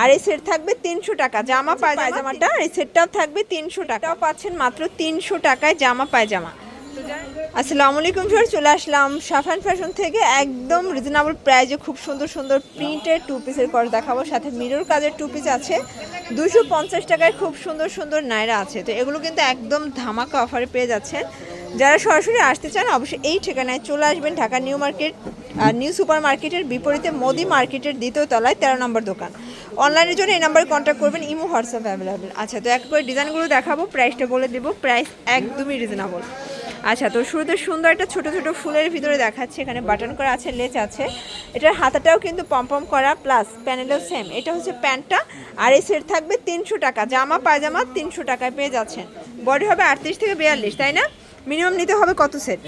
আর এই সেট থাকবে তিনশো টাকা। জামা পায়জামাটা আর এই সেটটাও থাকবে তিনশো টাকাও পাচ্ছেন মাত্র তিনশো টাকায় জামা পায়জামা। আসসালামু আলাইকুম স্যার চলে আসলাম সাফান ফ্যাশন থেকে। একদম রিজনেবল প্রাইজে খুব সুন্দর সুন্দর প্রিন্টের টু পিসের কর দেখাবো। সাথে মিরর কাজের টু পিস আছে। দুশো পঞ্চাশ টাকায় খুব সুন্দর সুন্দর নাইরা আছে। তো এগুলো কিন্তু একদম ধামাকা অফারে পেয়ে যাচ্ছেন। যারা সরাসরি আসতে চান অবশ্যই এই ঠিকানায় চলে আসবেন। ঢাকা নিউ মার্কেট আর নিউ সুপার মার্কেটের বিপরীতে মোদি মার্কেটের দ্বিতীয় তলায় তেরো নম্বর দোকান। অনলাইনের জন্য এই নাম্বারে কন্ট্যাক্ট করবেন। ইমো হোয়াটসঅ্যাপ অ্যাভেলেবেল আচ্ছা তো এক করে ডিজাইনগুলো দেখাবো। প্রাইসটা বলে দেবো। প্রাইস একদমই রিজনেবল আচ্ছা তো শুরুতে সুন্দর একটা ছোট ছোট ফুলের ভিতরে দেখাচ্ছে। এখানে বাটন করা আছে লেচ আছে। এটার হাতাটাও কিন্তু পম্পম করা প্লাস প্যানেলও সেম এটা হচ্ছে প্যান্টটা। আর এই সেট থাকবে তিনশো টাকা। জামা, পায়জামা তিনশো টাকায় পেয়ে যাচ্ছেন। বডি হবে আটত্রিশ থেকে বিয়াল্লিশ, তাই না? মিনিমাম নিতে হবে কত সেট?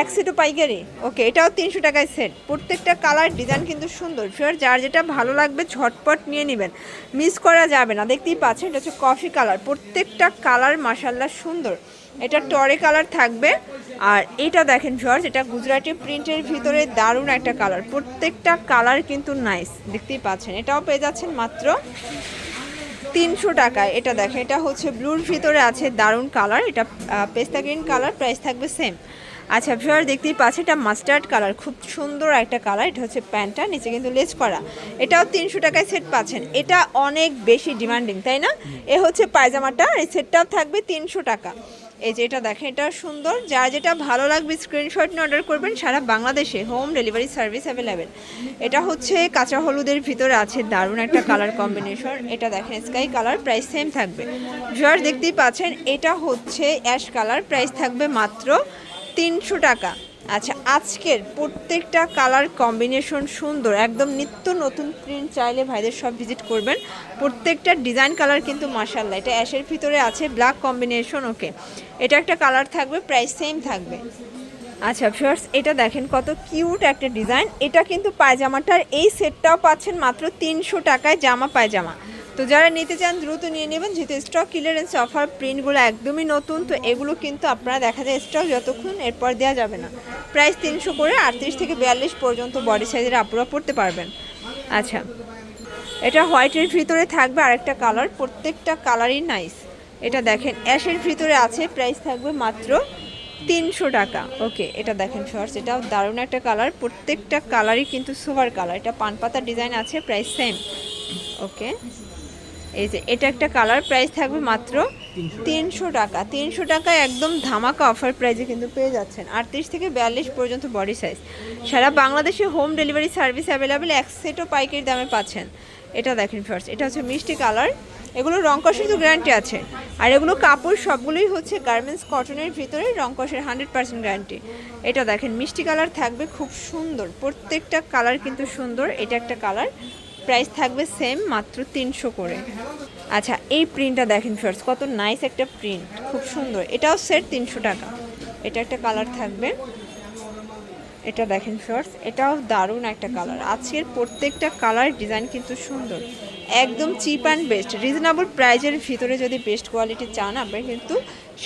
এক সেটও পাইকারি? ওকে এটাও তিনশো টাকায় সেট। প্রত্যেকটা কালার ডিজাইন কিন্তু সুন্দর। ফিওর যার যেটা ভালো লাগবে ঝটপট নিয়ে নেবেন। মিস করা যাবে না। দেখতেই পাচ্ছেন এটা হচ্ছে কফি কালার প্রত্যেকটা কালার মাসাল্লাহ সুন্দর। এটা টরে কালার থাকবে। আর এটা দেখেন জর্জ এটা গুজরাটি প্রিন্টের ভিতরে দারুণ একটা কালার। প্রত্যেকটা কালার কিন্তু নাইস দেখতেই পাচ্ছেন এটাও পেয়ে যাচ্ছেন মাত্র তিনশো টাকায়। এটা দেখেন, এটা হচ্ছে ব্লুর ভিতরে আছে দারুণ কালার। এটা পেস্তা গ্রিন কালার, প্রাইস থাকবে সেম। আচ্ছা ভিওয়ার দেখতেই পাচ্ছেন, এটা মাস্টার্ড কালার, খুব সুন্দর একটা কালার। এটা হচ্ছে প্যান্টটা, নিচে কিন্তু লেজ করা। এটাও তিনশো টাকায় সেট পাচ্ছেন। এটা অনেক বেশি ডিমান্ডিং, তাই না? এ হচ্ছে পায়জামাটা আর এই সেটটাও থাকবে তিনশো টাকা। এই যে এটা দেখেন, এটা সুন্দর। যা যেটা ভালো লাগবে স্ক্রিনশট নিয়ে অর্ডার করবেন, সারা বাংলাদেশে হোম ডেলিভারি সার্ভিস অ্যাভেলেবেল এটা হচ্ছে কাঁচা হলুদের ভিতরে আছে দারুণ একটা কালার কম্বিনেশন এটা দেখেন স্কাই কালার প্রাইস সেম থাকবে। জয়ার দেখতেই পাচ্ছেন, এটা হচ্ছে অ্যাশ কালার প্রাইস থাকবে মাত্র তিনশো টাকা। আজকের প্রত্যেকটা কালার কম্বিনেশন সুন্দর, একদম নিত্য নতুন প্রিন্ট চাইলে ভাইদের সব ভিজিট করবেন। প্রত্যেকটা ডিজাইন কালার কিন্তু মাসাল্লাহ এটা অ্যাশের ভিতরে আছে ব্ল্যাক কম্বিনেশন ওকে এটা একটা কালার থাকবে প্রাইস সেম থাকবে। আচ্ছা ফিওর্স এটা দেখেন কত কিউট একটা ডিজাইন এটা কিন্তু পায়জামাটার এই সেটটাও পাচ্ছেন মাত্র তিনশো টাকায় জামা পায়জামা তো যারা নিতে চান, দ্রুত নিয়ে নেবেন। যেহেতু স্টক ক্লিয়ারেন্স অফার প্রিন্টগুলো একদমই নতুন, তো এগুলো কিন্তু আপনারা দেখা যায় স্টক যতক্ষণ এরপর দেওয়া যাবে না। প্রাইস তিনশো করে আটত্রিশ থেকে বিয়াল্লিশ পর্যন্ত বডি সাইজের আপুরা পড়তে পারবেন। আচ্ছা এটা হোয়াইটের ভিতরে থাকবে আরেকটা কালার প্রত্যেকটা কালারই নাইস এটা দেখেন অ্যাশের ভিতরে আছে প্রাইস থাকবে মাত্র তিনশো টাকা। ওকে এটা দেখেন শর্টস এটাও দারুণ একটা কালার প্রত্যেকটা কালারই কিন্তু সুপার কালার এটা পান পাতা ডিজাইন আছে প্রাইস সেম ওকে এই যে, এটা একটা কালার প্রাইস থাকবে মাত্র তিনশো টাকা। তিনশো টাকায় একদম ধামাকা অফার প্রাইসে কিন্তু পেয়ে যাচ্ছেন। আটত্রিশ থেকে বিয়াল্লিশ পর্যন্ত বডি সাইজ সারা বাংলাদেশে হোম ডেলিভারি সার্ভিস অ্যাভেলেবেল এক সেটও পাইকারি দামে পাচ্ছেন। এটা দেখেন ফার্স্ট এটা হচ্ছে মিষ্টি কালার। এগুলো রং কষের তো গ্যারান্টি আছে। আর এগুলো কাপড় সবগুলোই হচ্ছে গার্মেন্টস কটনের ভিতরে রং কষের হান্ড্রেড পার্সেন্ট গ্যারান্টি এটা দেখেন, মিষ্টি কালার থাকবে খুব সুন্দর। প্রত্যেকটা কালার কিন্তু সুন্দর। এটা একটা কালার। প্রাইস থাকবে সেম মাত্র তিনশো করে। আচ্ছা এই প্রিন্টটা দেখেন ফার্স্ট কত নাইস একটা প্রিন্ট খুব সুন্দর। এটাও সেট তিনশো টাকা। এটা একটা কালার থাকবে। এটা দেখেন শর্টস এটাও দারুণ একটা কালার আজকের প্রত্যেকটা কালার ডিজাইন কিন্তু সুন্দর। একদম চিপ অ্যান্ড বেস্ট রিজনেবল প্রাইজের ভিতরে যদি বেস্ট কোয়ালিটি চান, আপনারা কিন্তু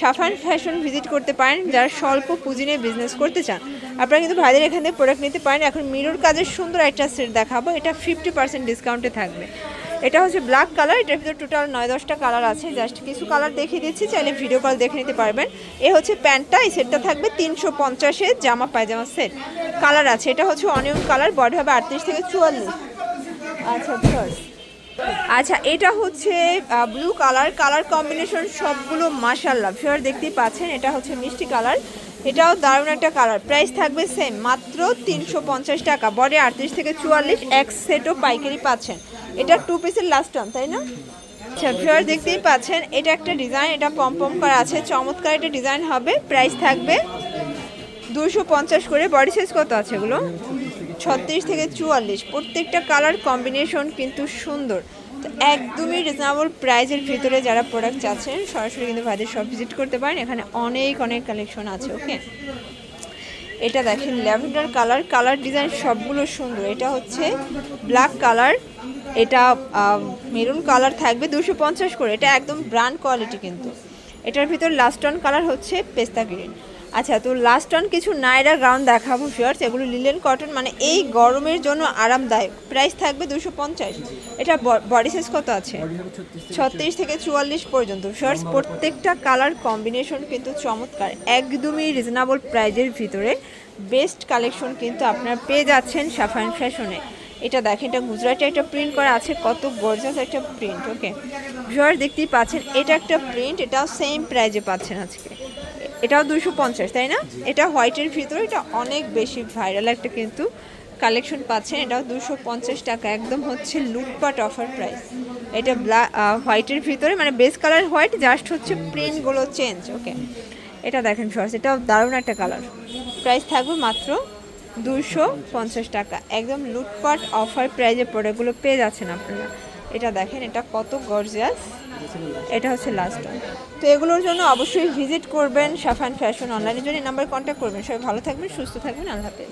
সাফান ফ্যাশন ভিজিট করতে পারেন, যারা স্বল্প পুঁজি নিয়ে বিজনেস করতে চান। আপনারা কিন্তু ভাইদের এখান থেকে প্রোডাক্ট নিতে পারেন। এখন মিরর কাজের সুন্দর একটা সেট দেখাবো। এটা ফিফটি পার্সেন্ট ডিসকাউন্টে থাকবে। এটা হচ্ছে ব্ল্যাক কালার এটার ভিতরে টোটাল নয় দশটা কালার আছে। জাস্ট কিছু কালার দেখিয়ে দিচ্ছি, চাইলে ভিডিও কল দেখে নিতে পারবেন। এ হচ্ছে প্যান্টটা, এই সেটটা থাকবে তিনশো পঞ্চাশে জামা পায়জামা সেট কালার আছে। এটা হচ্ছে অনিয়ন কালার বডি হবে আটত্রিশ থেকে চুয়াল্লিশ। আচ্ছা আচ্ছা এটা হচ্ছে ব্লু কালার কালার কম্বিনেশন সবগুলো মাসাল্লাহ ফিওর দেখতেই পাচ্ছেন, এটা হচ্ছে মিষ্টি কালার এটাও দারুণ একটা কালার প্রাইস থাকবে সেম মাত্র তিনশো পঞ্চাশ টাকা। বডি আটত্রিশ থেকে চুয়াল্লিশ, এক সেটও পাইকারি পাচ্ছেন। এটা টু পিসের লাস্ট ওয়ান তাই না? আচ্ছা ফিওর দেখতেই পাচ্ছেন, এটা একটা ডিজাইন এটা পম পম করা আছে। চমৎকার একটা ডিজাইন হবে। প্রাইস থাকবে দুশো করে। বডি সাইজ কত আছে এগুলো? ছত্রিশ থেকে চুয়াল্লিশ। প্রত্যেকটা কালার কম্বিনেশন কিন্তু সুন্দর। তো একদমই রিজনেবল প্রাইজের ভিতরে যারা প্রোডাক্ট চাচ্ছেন, সরাসরি কিন্তু ভাইদের সব ভিজিট করতে পারেন। এখানে অনেক অনেক কালেকশন আছে ওকে এটা দেখেন ল্যাভেন্ডার কালার কালার ডিজাইন সবগুলো সুন্দর। এটা হচ্ছে ব্ল্যাক কালার এটা মেরুন কালার থাকবে দুশো পঞ্চাশ করে। এটা একদম ব্র্যান্ড কোয়ালিটি কিন্তু। এটার ভিতর লাস্ট অন কালার হচ্ছে পেস্তা গ্রিন আচ্ছা তো লাস্ট অন কিছু নাইরা গ্রাউন্ড দেখাবো ফিয়ার্স এগুলো লিলেন কটন মানে এই গরমের জন্য আরামদায়ক। প্রাইস থাকবে দুশো পঞ্চাশ। এটা বডি সাইজ কত আছে? ছত্রিশ থেকে চুয়াল্লিশ পর্যন্ত। ফিয়ার্স প্রত্যেকটা কালার কম্বিনেশন কিন্তু চমৎকার। একদমই রিজনেবল প্রাইজের ভিতরে। বেস্ট কালেকশন কিন্তু আপনারা পেয়ে যাচ্ছেন সাফান ফ্যাশনে এটা দেখেন, এটা গুজরাটে একটা প্রিন্ট করা আছে। কত গর্জাস একটা প্রিন্ট ওকে ভিউয়ার দেখতেই পাচ্ছেন, এটা একটা প্রিন্ট এটাও সেম প্রাইজে পাচ্ছেন আজকে। এটাও দুশো পঞ্চাশ তাই না? এটা হোয়াইটের ভিতরে এটা অনেক বেশি ভাইরাল একটা কিন্তু কালেকশন পাচ্ছেন। এটাও দুশো পঞ্চাশ টাকা একদম হচ্ছে লুটপাট অফার প্রাইস। এটা ব্ল্যাক হোয়াইটের ভিতরে মানে বেস কালার হোয়াইট জাস্ট হচ্ছে প্রিন্টগুলো চেঞ্জ ওকে। এটা দেখেন ফার্স্ট এটাও দারুণ একটা কালার। প্রাইস থাকবে মাত্র দুশো পঞ্চাশ টাকা। একদম লুটপাট অফার প্রাইজে প্রোডাক্টগুলো পেয়ে যাচ্ছেন আপনারা। এটা দেখেন এটা কত গর্জিয়াস এটা হচ্ছে লাস্ট তো এগুলোর জন্য অবশ্যই ভিজিট করবেন সাফান ফ্যাশন অনলাইনের জন্য নাম্বার কন্ট্যাক্ট করবেন। সবাই ভালো থাকবেন সুস্থ থাকবেন আল্লাহ হাফেজ।